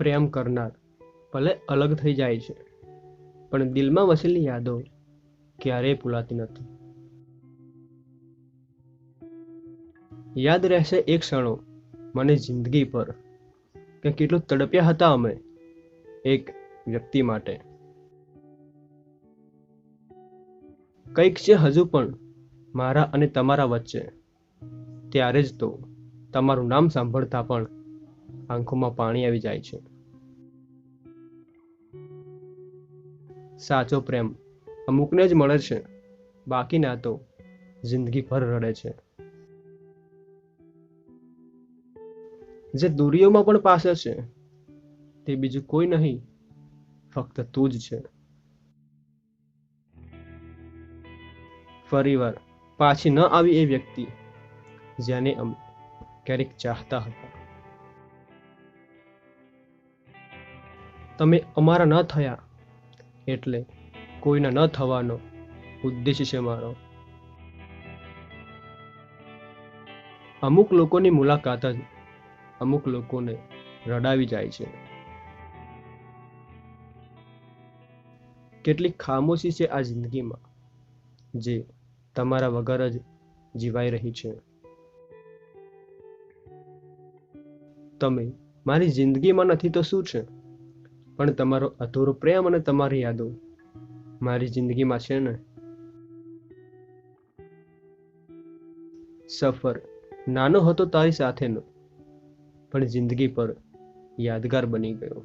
પ્રેમ કરનાર, ભલે અલગ થઈ જાય છે. પણ દિલમાં વસેલી યાદો ક્યારેય ભૂલાતી નથી. યાદ રહેશે એ ક્ષણો, મને જિંદગી પર, કે કેટલું તડપ્યા હતા અમે, એક વ્યક્તિ માટે. કંઈક છે હજુ પણ, મારા અને તમારા વચ્ચે. ત્યારે જ તો, તમારું નામ સાંભળતા પણ આંખોમાં પાણી આવી જાય છે. સાચો પ્રેમ અમુકને જ મળે છે, બાકીના તો જિંદગીભર રડે છે. જે દુરીઓમાં પણ પાસે છે, તે બીજું કોઈ નહીં, ફક્ત તું જ છે. ફરીવાર પાછી ન આવી એ વ્યક્તિ, જેને અમે ક્યારેક ચાહતા હતા. તમે અમારા ન થયા. એટલે કોઈના ન થવાનો ઉદ્દેશ છે મારો. અમુક લોકોની મુલાકાત જ અમુક લોકોને રડાવી જાય છે. કેટલીક ખામોશી છે આ જિંદગીમાં જે તમારા વગર જ જીવાઈ રહી છે. તમે મારી જિંદગીમાં નથી તો શું છે? પણ તમારો અધૂરો પ્રેમ અને તમારી યાદો મારી જિંદગીમાં છે ને? સફર. નાનો હતો તારી સાથેનો, પણ જિંદગી પર યાદગાર બની ગયો.